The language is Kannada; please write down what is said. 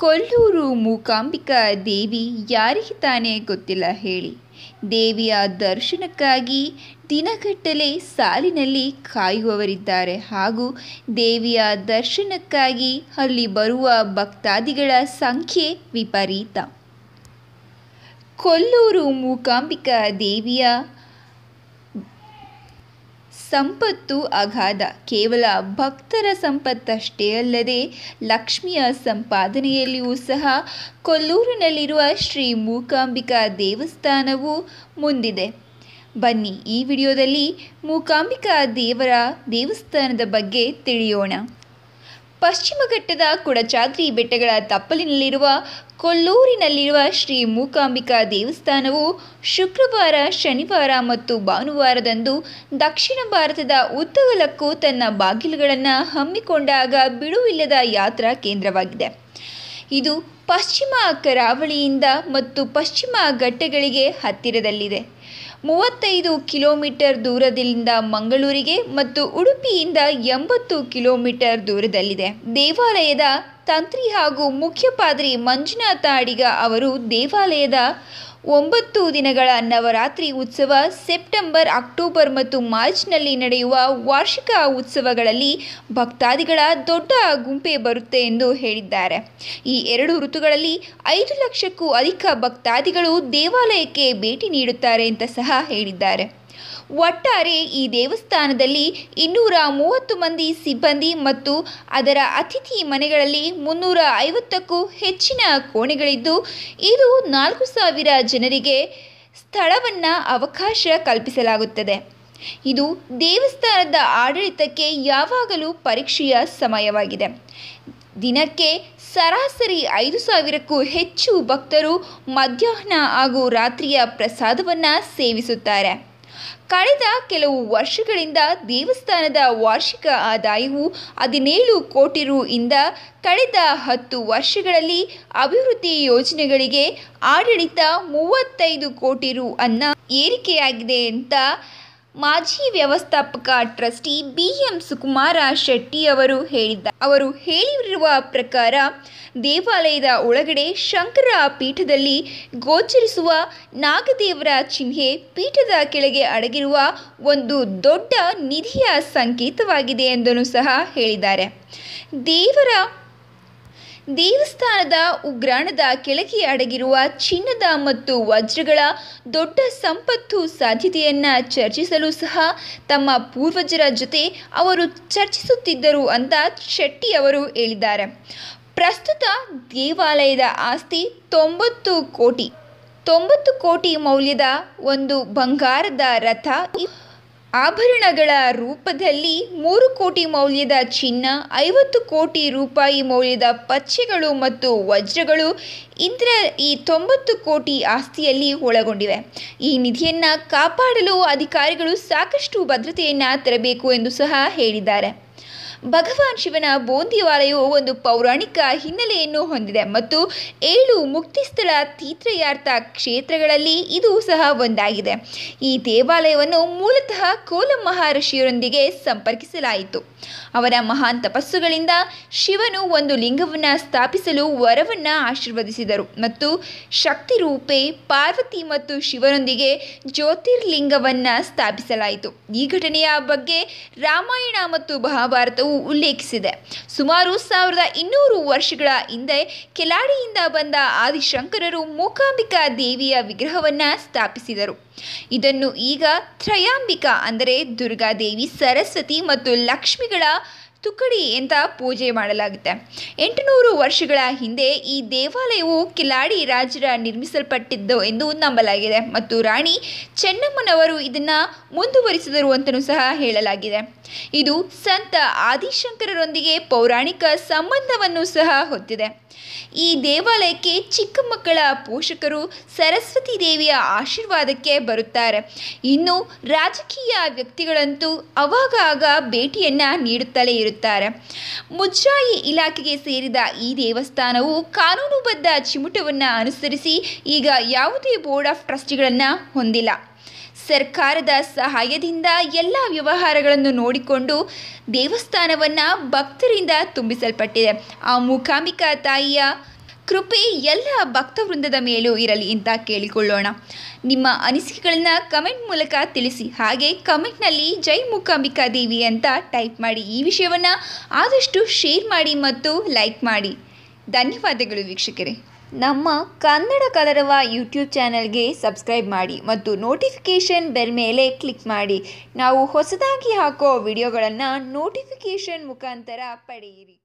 ಕೊಲ್ಲೂರು ಮೂಕಾಂಬಿಕಾ ದೇವಿ ಯಾರಿಗೆ ತಾನೇ ಗೊತ್ತಿಲ್ಲ ಹೇಳಿ. ದೇವಿಯ ದರ್ಶನಕ್ಕಾಗಿ ದಿನಗಟ್ಟಲೆ ಸಾಲಿನಲ್ಲಿ ಕಾಯುವವರಿದ್ದಾರೆ ಹಾಗೂ ದೇವಿಯ ದರ್ಶನಕ್ಕಾಗಿ ಅಲ್ಲಿ ಬರುವ ಭಕ್ತಾದಿಗಳ ಸಂಖ್ಯೆ ವಿಪರೀತ. ಕೊಲ್ಲೂರು ಮೂಕಾಂಬಿಕಾ ದೇವಿಯ ಸಂಪತ್ತು ಅಗಾಧ. ಕೇವಲ ಭಕ್ತರ ಸಂಪತ್ತಷ್ಟೇ ಅಲ್ಲದೆ ಲಕ್ಷ್ಮಿಯ ಸಂಪಾದನೆಯಲ್ಲಿಯೂ ಸಹ ಕೊಲ್ಲೂರಿನಲ್ಲಿರುವ ಶ್ರೀ ಮೂಕಾಂಬಿಕಾ ದೇವಸ್ಥಾನವು ಮುಂದಿದೆ. ಬನ್ನಿ ಈ ವಿಡಿಯೋದಲ್ಲಿ ಮೂಕಾಂಬಿಕಾ ದೇವರ ದೇವಸ್ಥಾನದ ಬಗ್ಗೆ ತಿಳಿಯೋಣ. ಪಶ್ಚಿಮ ಘಟ್ಟದ ಕೊಡಚಾದ್ರಿ ಬೆಟ್ಟಗಳ ತಪ್ಪಲಿನಲ್ಲಿರುವ ಕೊಲ್ಲೂರಿನಲ್ಲಿರುವ ಶ್ರೀ ಮೂಕಾಂಬಿಕಾ ದೇವಸ್ಥಾನವು ಶುಕ್ರವಾರ, ಶನಿವಾರ ಮತ್ತು ಭಾನುವಾರದಂದು ದಕ್ಷಿಣ ಭಾರತದ ಉದ್ದಗಲಕ್ಕೂ ತನ್ನ ಬಾಗಿಲುಗಳನ್ನು ಹಮ್ಮಿಕೊಂಡಾಗ ಬಿಡುವಿಲ್ಲದ ಯಾತ್ರಾ ಕೇಂದ್ರವಾಗಿದೆ. ಇದು ಪಶ್ಚಿಮ ಕರಾವಳಿಯಿಂದ ಮತ್ತು ಪಶ್ಚಿಮ ಘಟ್ಟಗಳಿಗೆ ಹತ್ತಿರದಲ್ಲಿದೆ. ಮೂವತ್ತೈದು ಕಿಲೋಮೀಟರ್ ದೂರದಿಂದ ಮಂಗಳೂರಿಗೆ ಮತ್ತು ಉಡುಪಿಯಿಂದ ಎಂಬತ್ತು ಕಿಲೋಮೀಟರ್ ದೂರದಲ್ಲಿದೆ. ದೇವಾಲಯದ ತಂತ್ರಿ ಹಾಗೂ ಮುಖ್ಯಪಾದ್ರಿ ಮಂಜುನಾಥ ಅಡಿಗ ಅವರು ದೇವಾಲಯದ ಒಂಬತ್ತು ದಿನಗಳ ನವರಾತ್ರಿ ಉತ್ಸವ ಸೆಪ್ಟೆಂಬರ್, ಅಕ್ಟೋಬರ್ ಮತ್ತು ಮಾರ್ಚ್ನಲ್ಲಿ ನಡೆಯುವ ವಾರ್ಷಿಕ ಉತ್ಸವಗಳಲ್ಲಿ ಭಕ್ತಾದಿಗಳ ದೊಡ್ಡ ಗುಂಪೆ ಬರುತ್ತೆ ಎಂದು ಹೇಳಿದ್ದಾರೆ. ಈ ಎರಡು ಋತುಗಳಲ್ಲಿ ಐದು ಲಕ್ಷಕ್ಕೂ ಅಧಿಕ ಭಕ್ತಾದಿಗಳು ದೇವಾಲಯಕ್ಕೆ ಭೇಟಿ ನೀಡುತ್ತಾರೆ ಅಂತ ಸಹ ಹೇಳಿದ್ದಾರೆ. ಒಟ್ಟಾರೆ ಈ ದೇವಸ್ಥಾನದಲ್ಲಿ ಇನ್ನೂರ ಮೂವತ್ತು ಮಂದಿ ಸಿಬ್ಬಂದಿ ಮತ್ತು ಅದರ ಅತಿಥಿ ಮನೆಗಳಲ್ಲಿ ಮುನ್ನೂರ ಐವತ್ತಕ್ಕೂ ಹೆಚ್ಚಿನ ಕೋಣೆಗಳಿದ್ದು, ಇದು ನಾಲ್ಕು ಸಾವಿರ ಜನರಿಗೆ ಸ್ಥಳವನ್ನು ಅವಕಾಶ ಕಲ್ಪಿಸಲಾಗುತ್ತದೆ. ಇದು ದೇವಸ್ಥಾನದ ಆಡಳಿತಕ್ಕೆ ಯಾವಾಗಲೂ ಪರೀಕ್ಷೆಯ ಸಮಯವಾಗಿದೆ. ದಿನಕ್ಕೆ ಸರಾಸರಿ ಐದು ಸಾವಿರಕ್ಕೂ ಹೆಚ್ಚು ಭಕ್ತರು ಮಧ್ಯಾಹ್ನ ಹಾಗೂ ರಾತ್ರಿಯ ಪ್ರಸಾದವನ್ನು ಸೇವಿಸುತ್ತಾರೆ. ಕಳೆದ ಕೆಲವು ವರ್ಷಗಳಿಂದ ದೇವಸ್ಥಾನದ ವಾರ್ಷಿಕ ಆದಾಯವು ಹದಿನೇಳು ಕೋಟಿ ರು ಇಂದ ಕಳೆದ ಹತ್ತು ವರ್ಷಗಳಲ್ಲಿ ಅಭಿವೃದ್ಧಿ ಯೋಜನೆಗಳಿಗೆ ಆಡಳಿತ ಮೂವತ್ತೈದು ಕೋಟಿ ರು ಅನ್ನ ಏರಿಕೆಯಾಗಿದೆ ಅಂತ ಮಾಜಿ ವ್ಯವಸ್ಥಾಪಕ trustee B M Sukumara Shetty ಅವರು ಹೇಳಿದ್ದಾರೆ ಅವರು ಹೇಳಿರುವ ಪ್ರಕಾರ ದೇವಾಲಯದ ಒಳಗಡೆ ಶಂಕರ ಪೀಠದಲ್ಲಿ ಗೋಚರಿಸುವ ನಾಗದೇವರ ಚಿಹ್ನೆ ಪೀಠದ ಕೆಳಗೆ ಅಡಗಿರುವ ಒಂದು ದೊಡ್ಡ ನಿಧಿಯ ಸಂಕೇತವಾಗಿದೆ ಎಂದೂ ಸಹ ಹೇಳಿದ್ದಾರೆ. ದೇವರ ದೇವಸ್ಥಾನದ ಉಗ್ರಾಣದ ಕೆಳಗೆ ಅಡಗಿರುವ ಚಿನ್ನದ ಮತ್ತು ವಜ್ರಗಳ ದೊಡ್ಡ ಸಂಪತ್ತು ಸಾಧ್ಯತೆಯನ್ನ ಚರ್ಚಿಸಲು ಸಹ ತಮ್ಮ ಪೂರ್ವಜರ ಜೊತೆ ಅವರು ಚರ್ಚಿಸುತ್ತಿದ್ದರು ಅಂತ ಶೆಟ್ಟಿ ಅವರು ಹೇಳಿದ್ದಾರೆ. ಪ್ರಸ್ತುತ ದೇವಾಲಯದ ಆಸ್ತಿ ತೊಂಬತ್ತು ಕೋಟಿ. ತೊಂಬತ್ತು ಕೋಟಿ ಮೌಲ್ಯದ ಒಂದು ಬಂಗಾರದ ರಥ ಆಭರಣಗಳ ರೂಪದಲ್ಲಿ ಮೂರು ಕೋಟಿ ಮೌಲ್ಯದ ಚಿನ್ನ, ಐವತ್ತು ಕೋಟಿ ರೂಪಾಯಿ ಮೌಲ್ಯದ ಪಚ್ಚೆಗಳು ಮತ್ತು ವಜ್ರಗಳು ಇಂದ್ರ ಈ ತೊಂಬತ್ತು ಕೋಟಿ ಆಸ್ತಿಯಲ್ಲಿ ಒಳಗೊಂಡಿವೆ. ಈ ನಿಧಿಯನ್ನು ಕಾಪಾಡಲು ಅಧಿಕಾರಿಗಳು ಸಾಕಷ್ಟು ಭದ್ರತೆಯನ್ನು ತರಬೇಕು ಎಂದು ಸಹ ಹೇಳಿದ್ದಾರೆ. ಭಗವಾನ್ ಶಿವನ ಬೋಂದಿವಾಲಯವು ಒಂದು ಪೌರಾಣಿಕ ಹಿನ್ನೆಲೆಯನ್ನು ಹೊಂದಿದೆ ಮತ್ತು ಏಳು ಮುಕ್ತಿಸ್ಥಳ ತೀರ್ಥಯಾರ್ಥ ಕ್ಷೇತ್ರಗಳಲ್ಲಿ ಇದು ಸಹ ಒಂದಾಗಿದೆ. ಈ ದೇವಾಲಯವನ್ನು ಮೂಲತಃ ಕೋಲ ಮಹರ್ಷಿಯರೊಂದಿಗೆ ಸಂಪರ್ಕಿಸಲಾಯಿತು. ಅವರ ಮಹಾನ್ ತಪಸ್ಸುಗಳಿಂದ ಶಿವನು ಒಂದು ಲಿಂಗವನ್ನು ಸ್ಥಾಪಿಸಲು ವರವನ್ನು ಆಶೀರ್ವದಿಸಿದರು ಮತ್ತು ಶಕ್ತಿ ರೂಪೆ ಪಾರ್ವತಿ ಮತ್ತು ಶಿವನೊಂದಿಗೆ ಜ್ಯೋತಿರ್ಲಿಂಗವನ್ನು ಸ್ಥಾಪಿಸಲಾಯಿತು. ಈ ಘಟನೆಯ ಬಗ್ಗೆ ರಾಮಾಯಣ ಮತ್ತು ಮಹಾಭಾರತವು ಉಲ್ಲೇಖಿಸಿದೆ. ಸುಮಾರು ಸಾವಿರದ ಇನ್ನೂರು ವರ್ಷಗಳ ಹಿಂದೆ ಕೆಲಾಡಿಯಿಂದ ಬಂದ ಆದಿಶಂಕರರು ಮೂಕಾಂಬಿಕಾ ದೇವಿಯ ವಿಗ್ರಹವನ್ನು ಸ್ಥಾಪಿಸಿದರು. ಇದನ್ನು ಈಗ ತ್ರಯಾಂಬಿಕಾ ಅಂದರೆ ದುರ್ಗಾದೇವಿ, ಸರಸ್ವತಿ ಮತ್ತು ಲಕ್ಷ್ಮಿಗಳ ತುಕಡಿ ಅಂತ ಪೂಜೆ ಮಾಡಲಾಗುತ್ತೆ. ಎಂಟುನೂರು ವರ್ಷಗಳ ಹಿಂದೆ ಈ ದೇವಾಲಯವು ಕಿಲಾಡಿ ರಾಜರ ನಿರ್ಮಿಸಲ್ಪಟ್ಟಿದ್ದು ಎಂದು ನಂಬಲಾಗಿದೆ ಮತ್ತು ರಾಣಿ ಚೆನ್ನಮ್ಮನವರು ಇದನ್ನು ಮುಂದುವರಿಸಿದರು ಅಂತಲೂ ಸಹ ಹೇಳಲಾಗಿದೆ. ಇದು ಸಂತ ಆದಿಶಂಕರರೊಂದಿಗೆ ಪೌರಾಣಿಕ ಸಂಬಂಧವನ್ನು ಸಹ ಹೊತ್ತಿದೆ. ಈ ದೇವಾಲಯಕ್ಕೆ ಚಿಕ್ಕ ಮಕ್ಕಳ ಪೋಷಕರು ಸರಸ್ವತಿ ದೇವಿಯ ಆಶೀರ್ವಾದಕ್ಕೆ ಬರುತ್ತಾರೆ. ಇನ್ನು ರಾಜಕೀಯ ವ್ಯಕ್ತಿಗಳಂತೂ ಅವಾಗಾಗ ಭೇಟಿಯನ್ನು ನೀಡುತ್ತಲೇ ಇರುತ್ತಾರೆ ನೀಡುತ್ತಾರೆ ಮುಜ್ಜಾಯಿ ಇಲಾಖೆಗೆ ಸೇರಿದ ಈ ದೇವಸ್ಥಾನವು ಕಾನೂನುಬದ್ಧ ಚಿಮುಟವನ್ನು ಅನುಸರಿಸಿ ಈಗ ಯಾವುದೇ ಬೋರ್ಡ್ ಆಫ್ ಟ್ರಸ್ಟಿಗಳನ್ನು ಹೊಂದಿಲ್ಲ. ಸರ್ಕಾರದ ಸಹಾಯದಿಂದ ಎಲ್ಲ ವ್ಯವಹಾರಗಳನ್ನು ನೋಡಿಕೊಂಡು ದೇವಸ್ಥಾನವನ್ನು ಭಕ್ತರಿಂದ ತುಂಬಿಸಲ್ಪಟ್ಟಿದೆ. ಆ ಮೂಕಾಂಬಿಕಾ ತಾಯಿಯ ಕೃಪೆ ಎಲ್ಲ ಭಕ್ತವೃಂದದ ಮೇಲೂ ಇರಲಿ ಅಂತ ಕೇಳಿಕೊಳ್ಳೋಣ. ನಿಮ್ಮ ಅನಿಸಿಕೆಗಳನ್ನು ಕಮೆಂಟ್ ಮೂಲಕ ತಿಳಿಸಿ. ಹಾಗೆ ಕಮೆಂಟ್ನಲ್ಲಿ ಜೈ ಮೂಕಾಂಬಿಕಾ ದೇವಿ ಅಂತ ಟೈಪ್ ಮಾಡಿ ಈ ವಿಷಯವನ್ನು ಆದಷ್ಟು ಶೇರ್ ಮಾಡಿ ಮತ್ತು ಲೈಕ್ ಮಾಡಿ. ಧನ್ಯವಾದಗಳು ವೀಕ್ಷಕರೇ. ನಮ್ಮ ಕನ್ನಡ ಕಲರವ ಯೂಟ್ಯೂಬ್ ಚಾನಲ್ಗೆ ಸಬ್ಸ್ಕ್ರೈಬ್ ಮಾಡಿ ಮತ್ತು ನೋಟಿಫಿಕೇಷನ್ ಬೆಲ್ ಮೇಲೆ ಕ್ಲಿಕ್ ಮಾಡಿ. ನಾವು ಹೊಸದಾಗಿ ಹಾಕೋ ವಿಡಿಯೋಗಳನ್ನು ನೋಟಿಫಿಕೇಷನ್ ಮುಖಾಂತರ ಪಡೆಯಿರಿ.